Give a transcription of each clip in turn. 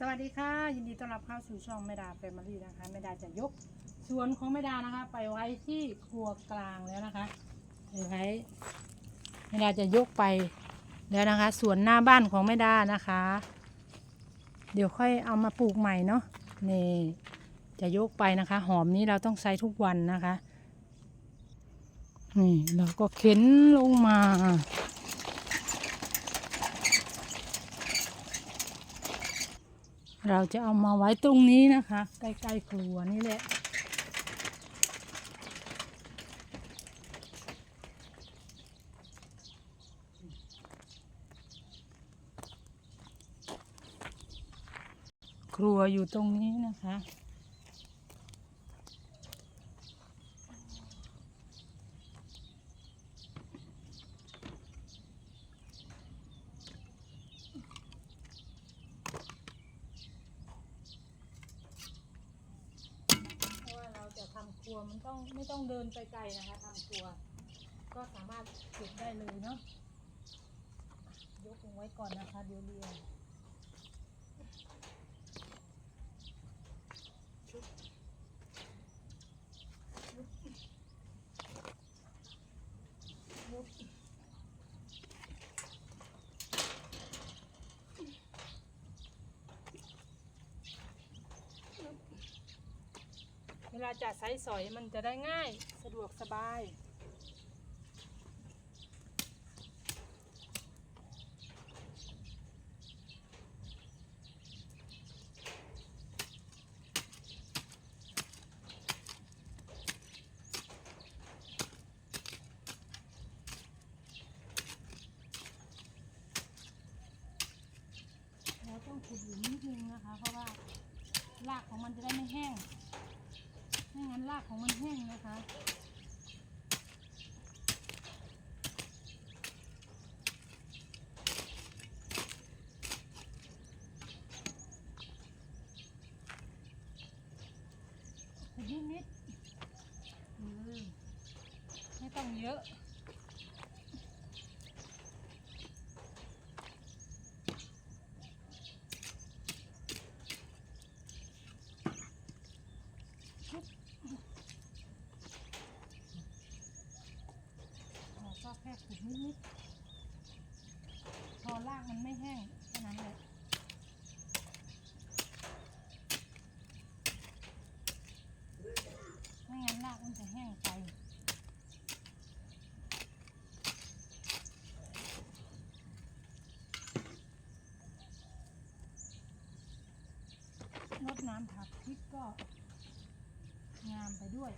สวัสดีค่ะ ยินดีต้อนรับเข้าสู่ช่องแม่ดาแฟมิลี่นะคะแม่ดาจะยกสวนของแม่ดานะคะ ไปไว้ที่ครัวกลางแล้วนะคะไปไว้แม่ดาจะยกไปแล้วนะคะสวนหน้าบ้านของแม่ดานะคะ เดี๋ยวค่อยเอามาปลูกใหม่เนาะนี่จะยกไปนะคะ หอมนี้เราต้องใช้ทุกวันนะคะนี่เราก็เข็นลงมา เราจะเอามาไว้ตรงนี้นะคะ ใกล้ๆครัวนี่แหละครัวอยู่ตรงนี้นะคะ เพราะว่าเราจะทำ ครัวมันต้องไม่ต้องเดินไปไกลนะคะทำครัว ก็สามารถเก็บได้เลยเนาะยกลงไว้ก่อนนะคะเดี๋ยวเรียวเว ลาจะใช้สอยมันจะได้ง่ายสะดวกสบาย เราต้องขุดหลุมนิดนึงนะคะ เพราะว่ารากของมันจะได้ไม่แห้ง ไม่งั้นรากของมันแห้งนะคะ นิดนิดๆไม่ต้องเยอะ เราก็แค่ขุดนิดๆ พอรากมันไม่แห้งแค่นั้นแหละไม่งั้นรากมัน จะแห้งไปรดน้ำผักพริกก็งามไปด้วย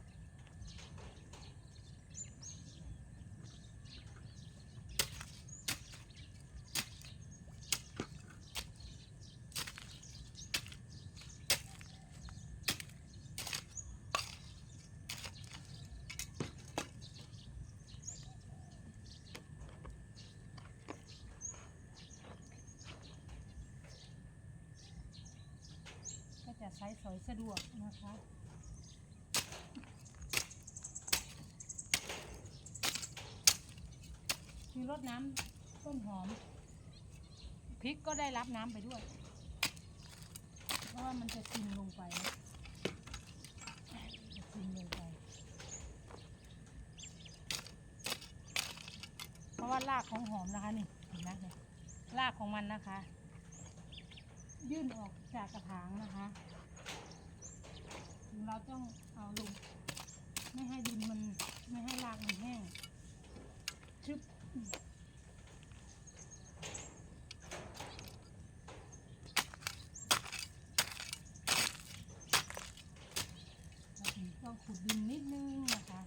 ช้สอยสะดวกนะคะคือรดน้ำต้นหอมพริกก็ได้รับน้ำไปด้วย เพราะว่ามันจะซึมลงไปนะจะซึมลงไป เพราะว่ารากของหอมนะคะนี่เห็นไหมเนี่ยรากของมันนะคะ ยื่นออกจากกระถางนะคะ งเราต้องเอาลง ไม่ให้ดินมันไม่ให้รากมันแห้งชึบเราต้องขุดดินนิดนึงนะคะ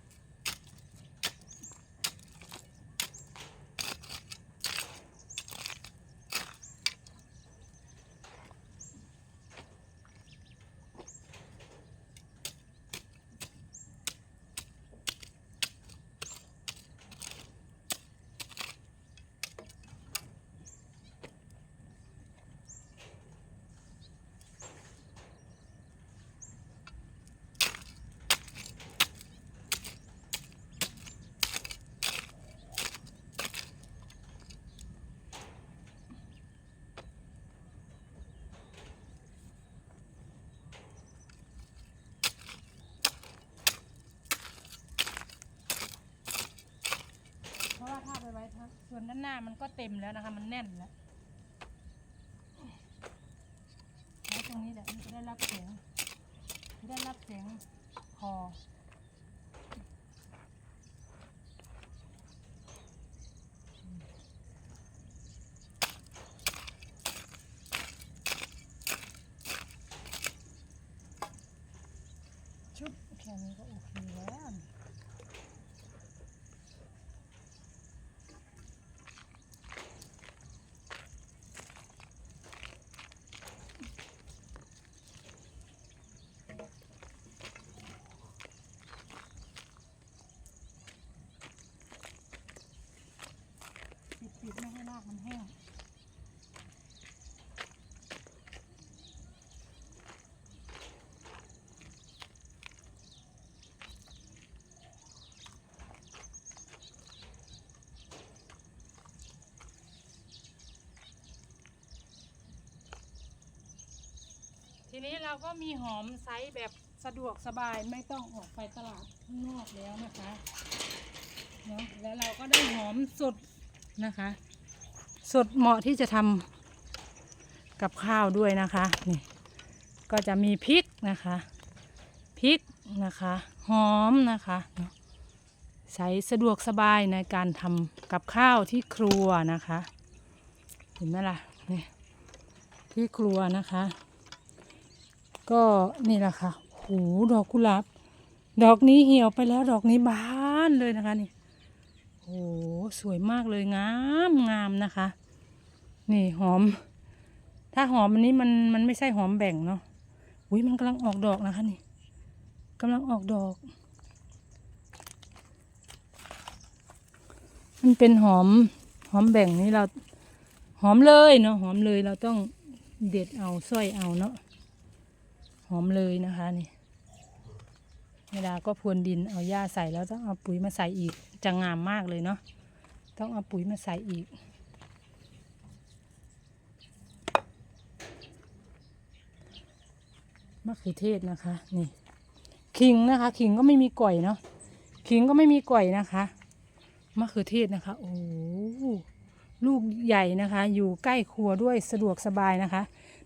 เส่วนด้านหน้ามันก็เต็มแล้วนะคะ มันแน่นแล้วแล้วตรงนี้แหละมันจะได้รับแสงได้รับแสงพอ ชุบแค่นี้ก็โอเคแล้ว ปิดๆไม่ให้รากมันแห้ง ที นี้เราก็มีหอมไซส์แบบสะดวกสบายไม่ต้องออกไปตลาดข้างนอกแล้วนะคะเนาะแล้วเราก็ได้หอมสดนะคะ สดเหมาะที่จะทำกับข้าวด้วยนะคะนี่ก็จะมีพริกนะคะพริกนะคะหอมนะคะเนาะใช้สะดวกสบายในการทำกับข้าวที่ครัวนะคะ เห็นไหมล่ะนี่ที่ครัวนะคะ ก็นี่แหละค่ะโหดอกกุหลาบ ดอกนี้เหี่ยวไปแล้วดอกนี้บานเลยนะคะนี่โหสวยมากเลยงามงามนะคะ นี่หอม ถ้าหอมอันนี้มันมันไม่ใช่หอมแบ่งเนาะอุ้ยมันกำลังออกดอกนะคะนี่กำลังออกดอก มันเป็นหอมหอมแบ่งนี่เราหอมเลยเนาะหอมเลยเราต้องเด็ดเอาสร้อยเอาเนาะ อมเลยนะคะนี่เวลาก็พรวนดินเอาหญ้าใส่แล้วต้องเอาปุ๋ยมาใส่อีกจะงามมากเลยเนาะต้องเอาปุ๋ยมาใส่อีก มะเขือเทศนะคะนี่ขิงนะคะขิงก็ไม่มีก่อยเนาะขิงก็ไม่มีก่อยนะคะมะเขือเทศนะคะโอ้ลูกใหญ่นะคะ อยู่ใกล้ครัวด้วยสะดวกสบายนะคะ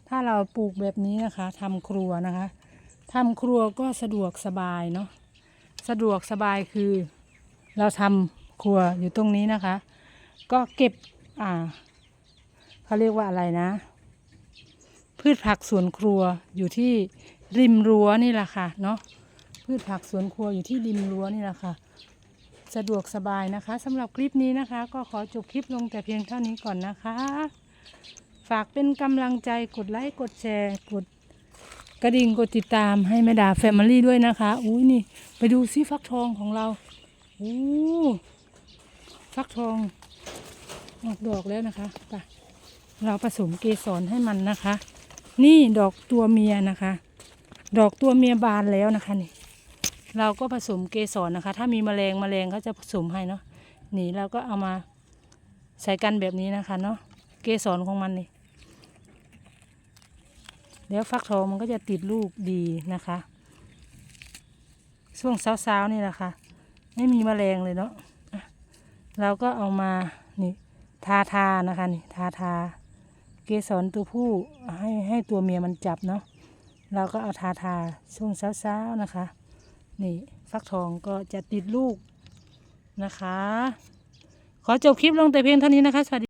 ถ้าเราปลูกแบบนี้นะคะทำครัวนะคะทำครัวก็สะดวกสบายเนาะสะดวกสบายคือ เราทำครัวอยู่ตรงนี้นะคะ ก็เก็บอ่าเขาเรียกว่าอะไรนะ พืชผักสวนครัวอยู่ที่ริมรั้วนี่แหละค่ะเนาะพืชผักสวนครัวอยู่ที่ริมรั้วนี่แหละค่ะ สะดวกสบายนะคะสำหรับคลิปนี้นะคะ ก็ขอจบคลิปลงแต่เพียงเท่านี้ก่อนนะคะ ฝากเป็นกำลังใจกดไลค์กดแชร์กดกระดิ่งกดติดตามให้แม่ดาแฟมิลี่ด้วยนะคะ อุ้ยนี่ ไปดูซิฟักทองของเราอู้ฟักทองออกดอกแล้วนะคะไปเราผสมเกสรให้มันนะคะ นี่ดอกตัวเมียนะคะ ดอกตัวเมียบานแล้วนะคะนี่ เราก็ผสมเกสรนะคะ ถ้ามีแมลงแมลงเขาจะผสมให้เนาะนี่เราก็เอามาใส่กันแบบนี้นะคะเนาะเกสรของมันนี่ เดี๋ยวฟักทองมันก็จะติดลูกดีนะคะ ช่วงเช้าๆนี่แหละค่ะ ไม่มีแมลงเลยเนาะอะเราก็เอามานี่ทาทานะคะนี่ทาทาเกสรตัวผู้ให้ให้ตัวเมียมันจับเนาะเราก็เอาทาทาช่วงเช้าๆนะคะ นี่ฟักทองก็จะติดลูกนะคะ ขอจบคลิปลงแต่เพียงเท่านี้นะคะสวัสดี